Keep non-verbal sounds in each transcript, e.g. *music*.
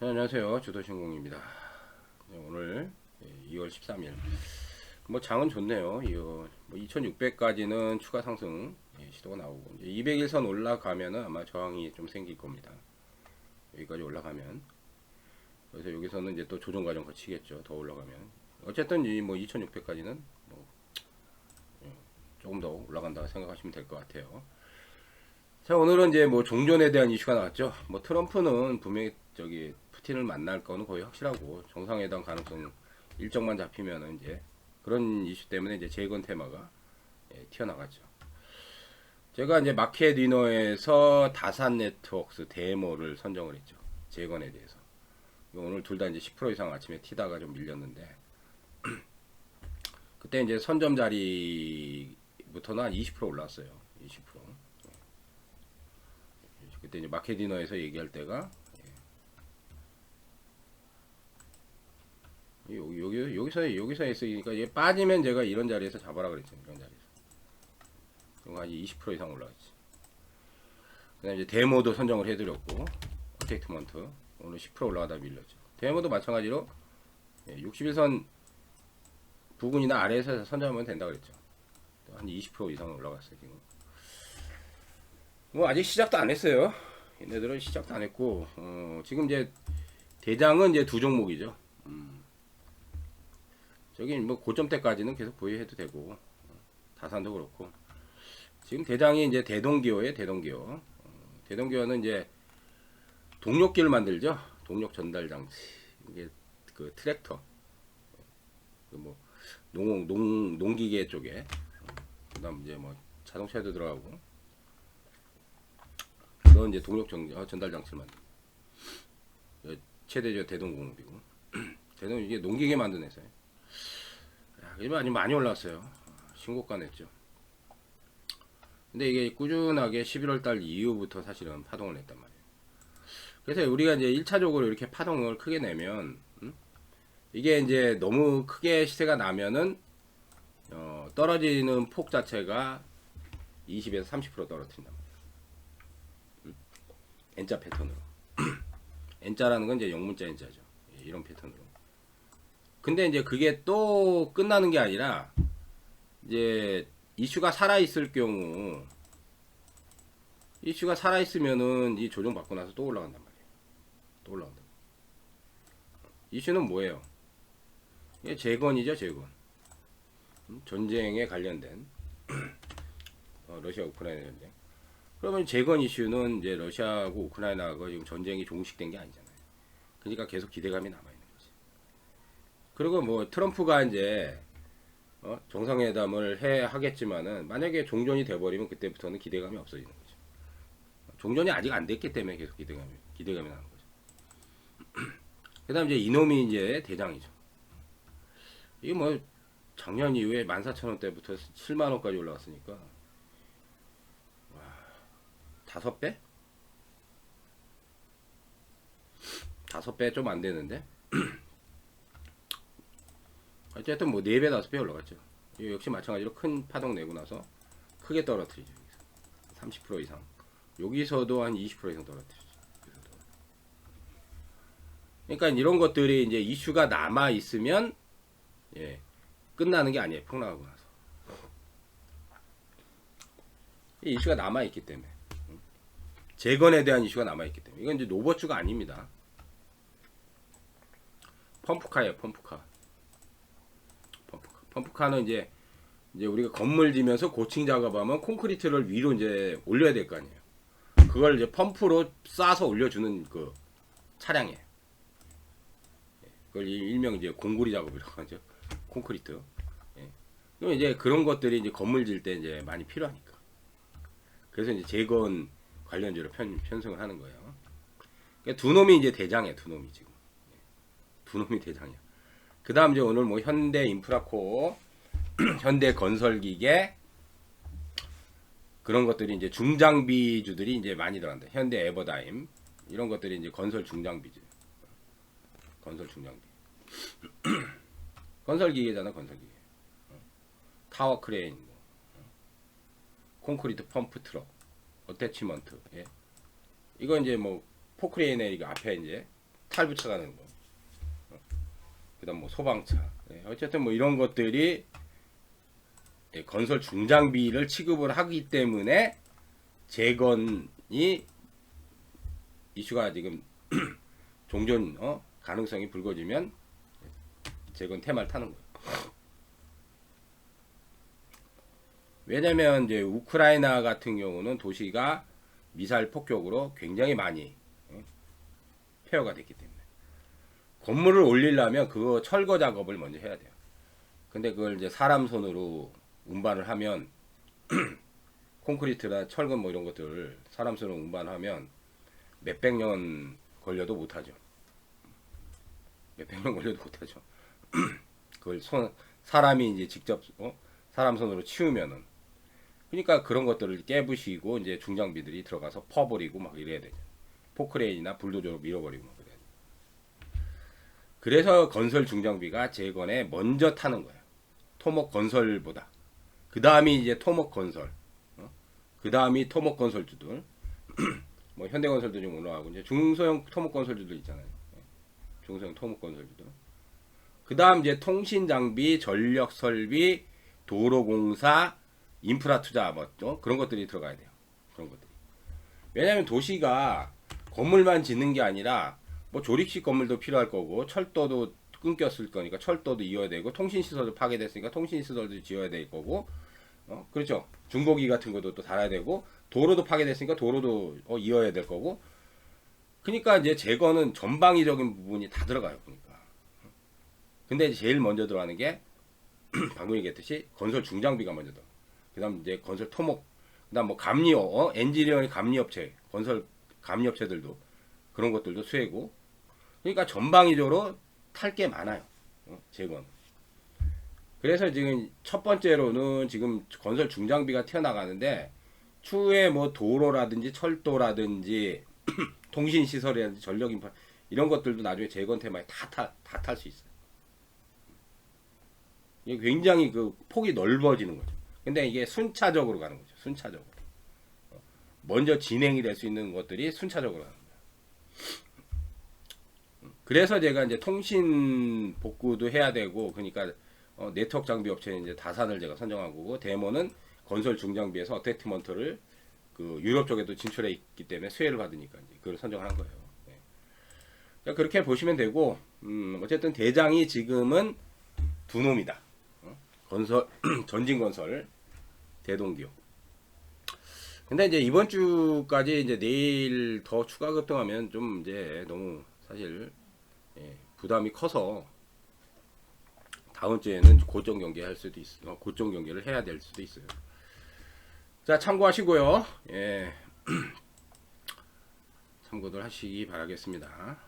네, 안녕하세요. 주도신공입니다. 네, 오늘 2월 13일. 뭐 장은 좋네요. 이거 뭐 2,600까지는 추가 상승 예, 시도가 나오고 이제 201선 올라가면은 아마 저항이 좀 생길 겁니다. 여기까지 올라가면 그래서 여기서는 이제 또 조정 과정 거치겠죠. 더 올라가면 어쨌든 이 뭐 2,600까지는 뭐 예, 조금 더 올라간다 생각하시면 될 것 같아요. 자 오늘은 이제 뭐 종전에 대한 이슈가 나왔죠. 뭐 트럼프는 분명히 저기 푸틴을 만날 거는 거의 확실하고 정상회담 가능성 일정만 잡히면은 이제 그런 이슈 때문에 이제 재건 테마가 예, 튀어나갔죠. 제가 이제 마켓 위너에서 다산 네트워크스 데모를 선정을 했죠. 재건에 대해서. 오늘 둘 다 이제 10% 이상 아침에 튀다가 좀 밀렸는데 *clears throat* 그때 이제 선점 자리부터는 한 20% 올랐어요. 20%. 그때 이제 마켓 디너에서 얘기할 때가 예. 여기 여기 여기서 여기서 했으니까 얘 빠지면 제가 이런 자리에서 잡아라 그랬죠. 이런 자리에서. 그럼 한20% 이상 올라갔지. 그다음 이제 데모도 선정을 해드렸고 어택트먼트 오늘 10% 올라가다 밀렸죠. 데모도 마찬가지로 61선 부근이나 아래에서 선점하면 된다 그랬죠. 한 20% 이상 올라갔어요 지금. 뭐 아직 시작도 안 했어요. 얘네들은 시작도 안 했고 어, 지금 이제 대장은 이제 두 종목이죠. 음. 저기 뭐 고점 때까지는 계속 보유해도 되고 어, 다산도 그렇고 지금 대장이 이제 대동기호에 대동기호. 어, 대동기호는 이제 동력기를 만들죠. 동력 전달 장치. 이게 그 트랙터. 그 뭐 농, 농, 농기계 쪽에. 그다음 이제 뭐 자동차에도 들어가고. 그런 이제 동력 전, 어, 전달 장치를 만든. 어, 최대저 대동공업이고. *clears throat* 대동 이게 농기계 만든 회사예요. 야, 이게 많이 많이 올랐어요. 신고가 냈죠. 근데 이게 꾸준하게 11월 달 이후부터 사실은 파동을 냈단 말이에요. 그래서 우리가 이제 1차적으로 이렇게 파동을 크게 내면, 음? 이게 이제 너무 크게 시세가 나면은, 어, 떨어지는 폭 자체가 20에서 30% 떨어뜨린단 말이에요. 음? N자 패턴으로. *clears throat* N자라는 건 이제 영문자 N자죠. 예, 이런 패턴으로. 근데 이제 그게 또 끝나는 게 아니라, 이제 이슈가 살아 있을 경우 이슈가 살아 있으면은 이 조정 받고 나서 또 올라간단 말이에요. 또 올라간다. 이슈는 뭐예요? 이게 재건이죠, 재건. 음, 전쟁에 관련된 *clears throat* 어, 러시아 우크라이나 전쟁. 그러면 재건 이슈는 이제 러시아하고 우크라이나가 지금 전쟁이 종식된 게 아니잖아요. 그러니까 계속 기대감이 남아 있는 거지. 그리고 뭐 트럼프가 이제 어? 정상회담을 해 하겠지만은 만약에 종전이 돼버리면 그때부터는 기대감이 없어지는 거죠. 종전이 아직 안 됐기 때문에 계속 기대감이 기대감이 나는 거죠. *clears throat* 그다음 이제 이놈이 이제 대장이죠. 이게 뭐 작년 이후에 14,000원대부터 7만 원까지 올라갔으니까 와 다섯 배? 다섯 배 좀 안 되는데 *clears throat* 어쨌든 뭐 4배, 5배 올라갔죠. 역시 마찬가지로 큰 파동 내고 나서 크게 떨어뜨리죠. 여기서. 30% 이상. 여기서도 한 20% 이상 떨어뜨리죠. 그러니까 이런 것들이 이제 이슈가 남아 있으면 예, 끝나는 게 아니에요. 폭락하고 나서. 이 이슈가 남아 있기 때문에. 음. 재건에 대한 이슈가 남아 있기 때문에. 이건 이제 노버츠가 아닙니다. 펌프카예요, 펌프카. 펌프카. 펌프카는 이제 이제 우리가 건물 지면서 고층 작업하면 콘크리트를 위로 이제 올려야 될 거 아니에요. 그걸 이제 펌프로 쏴서 올려주는 그 차량이에요. 예, 그걸 일- 일명 이제 공구리 작업이라고 하죠. 콘크리트. 예. 그럼 이제 그런 것들이 이제 건물 질 때 이제 많이 필요하니까. 그래서 이제 재건 관련주로 편, 편성을 하는 거예요. 그러니까 두 놈이 이제 대장이에요. 두 놈이 지금. 예. 두 놈이 대장이야. 그 다음 이제 오늘 뭐 현대 인프라코, *clears throat* 현대 건설기계, 그런 것들이 이제 중장비주들이 이제 많이 들어간다. 현대 에버다임, 이런 것들이 이제 건설 중장비죠. 건설 중장비. *clears throat* 건설기계잖아, 건설기계. 어. 타워 크레인, 뭐. 어. 콘크리트 펌프 트럭, 어태치먼트, 예. 이거 이제 뭐, 포크레인의 이거 앞에 이제 탈 붙여가는 거. 어. 그다음 뭐 소방차. 예, 어쨌든 뭐 이런 것들이 예, 건설 중장비를 취급을 하기 때문에 재건이 이슈가 지금 *clears throat* 종전 어? 가능성이 불거지면 재건 테마를 타는 거예요. 왜냐면 이제 우크라이나 같은 경우는 도시가 미사일 폭격으로 굉장히 많이 어? 폐허가 됐기 때문에 건물을 올리려면 그거 철거 작업을 먼저 해야 돼요. 근데 그걸 이제 사람 손으로 운반을 하면 *clears throat* 콘크리트나 철근 뭐 이런 것들 사람 손으로 운반하면 몇백 년 걸려도 못하죠. 몇백 년 걸려도 못하죠. *clears throat* 그걸 손 사람이 이제 직접 어? 사람 손으로 치우면은 그러니까 그런 것들을 깨부시고 이제 중장비들이 들어가서 퍼버리고 막 이래야 되죠. 포크레인이나 불도저로 밀어버리고 막 그래야 돼. 그래서 건설 중장비가 재건에 먼저 타는 거예요. 토목 건설보다. 그 다음이 이제 토목 건설. 어? 그 다음이 토목 건설주들. *clears throat* 뭐 현대건설도 좀 올라가고 이제 중소형 토목 건설주들 있잖아요. 예. 중소형 토목 건설주들. 그 다음 이제 통신 장비, 전력 설비, 도로공사, 인프라 투자 뭐 어? 그런 것들이 들어가야 돼요. 그런 것들이. 왜냐하면 도시가 건물만 짓는 게 아니라 뭐 조립식 건물도 필요할 거고 철도도 끊겼을 거니까 철도도 이어야 되고 통신 시설도 파괴됐으니까 통신 시설도 지어야 될 거고 어 그렇죠 중고기 같은 것도 또 달아야 되고 도로도 파괴됐으니까 도로도 어, 이어야 될 거고 그러니까 이제 재건은 전방위적인 부분이 다 들어가요 그러니까 근데 제일 먼저 들어가는 게 *clears throat* 방금 얘기했듯이 건설 중장비가 먼저 들어 그다음 이제 건설 토목 그다음 뭐 감리 어? 엔지니어링 감리 업체 건설 감리 업체들도 그런 것들도 수혜고. 그러니까 전방위적으로 탈 게 많아요. 어, 재건. 그래서 지금 첫 번째로는 지금 건설 중장비가 튀어나가는데 추후에 뭐 도로라든지 철도라든지 *clears throat* 통신 시설이라든지 전력 인프라 이런 것들도 나중에 재건 테마에 다다 탈 수 있어요. 이게 굉장히 그 폭이 넓어지는 거죠. 근데 이게 순차적으로 가는 거죠. 순차적으로. 어, 먼저 진행이 될 수 있는 것들이 순차적으로 가는 거예요. 그래서 제가 이제 통신 복구도 해야 되고 그러니까 어, 네트워크 장비 업체는 이제 다산을 제가 선정한 거고 데모는 건설 중장비에서 어택트먼트를 그 유럽 쪽에도 진출해 있기 때문에 수혜를 받으니까 이제 그걸 선정한 거예요. 네. 자, 그렇게 보시면 되고 음, 어쨌든 대장이 지금은 두 놈이다. 어? 건설 *clears throat* 전진 건설 대동기업. 근데 이제 이번 주까지 이제 내일 더 추가 급등하면 좀 이제 너무 사실 예, 부담이 커서 다음 주에는 고점 경기 할 수도 있어. 어, 고점 경기를 해야 될 수도 있어요. 자, 참고하시고요. 예. *clears throat* 참고들 하시기 바라겠습니다.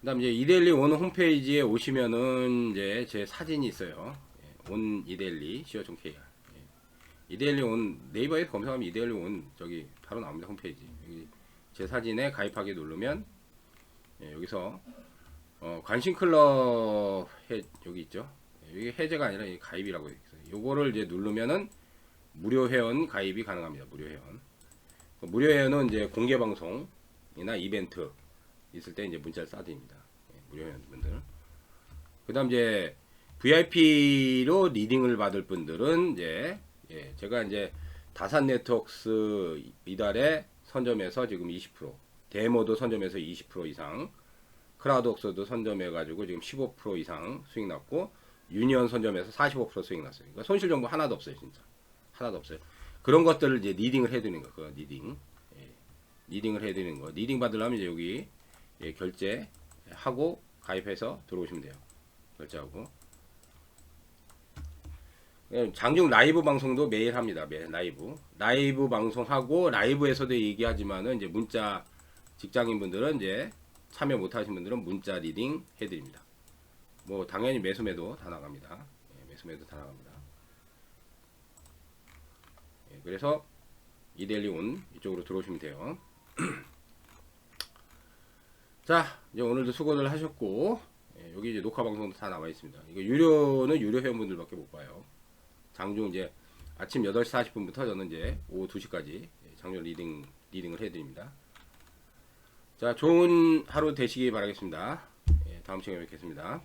그 다음 이제 이데일리 온 홈페이지에 오시면은 이제 제 사진이 있어요. 예, 온 이데일리 co.kr. 예. 이데일리 온 네이버에 검색하면 이데일리 온 저기 바로 나옵니다 홈페이지. 여기 제 사진에 가입하기 누르면 예, 여기서 어, 관심 클럽 해, 여기 있죠. 예, 여기 해제가 아니라 이 가입이라고 있어요. 요거를 이제 누르면은 무료 회원 가입이 가능합니다. 무료 회원. 그 무료 회원은 이제 공개 방송이나 이벤트 있을 때 이제 문자를 쏴드립니다. 예, 무료 회원분들. 그다음 이제 VIP로 리딩을 받을 분들은 이제 예, 제가 이제 다산 네트워크스 이달에 선점해서 지금 20% 데모도 선점해서 20% 이상, 크라우드웍스도 선점해가지고 지금 15% 이상 수익 났고, 유니언 선점해서 45% 수익 났어요. 그러니까 손실 정보 하나도 없어요, 진짜. 하나도 없어요. 그런 것들을 이제 리딩을 해드리는 거, 그 리딩. 예, 리딩을 해드리는 거. 리딩 받으려면 이제 여기 예, 결제 하고 가입해서 들어오시면 돼요. 결제하고. 예, 장중 라이브 방송도 매일 합니다. 매일 라이브. 라이브 방송하고 라이브에서도 얘기하지만은 이제 문자 직장인분들은 이제 참여 못 하신 분들은 문자 리딩 해 드립니다. 뭐 당연히 매수매도 다 나갑니다. 예, 매수매도 다 나갑니다. 예, 그래서 이데일리 온 이쪽으로 들어오시면 돼요. *clears throat* 자 이제 오늘도 수고들 하셨고 예, 여기 이제 녹화 방송도 다 나와 있습니다. 이거 유료는 유료 회원분들밖에 못 봐요. 장중 이제 아침 8시 40분부터 저는 이제 오후 2시까지 장전 리딩 리딩을 해드립니다. 자, 좋은 하루 되시기 바라겠습니다. 예, 다음 시간에 뵙겠습니다.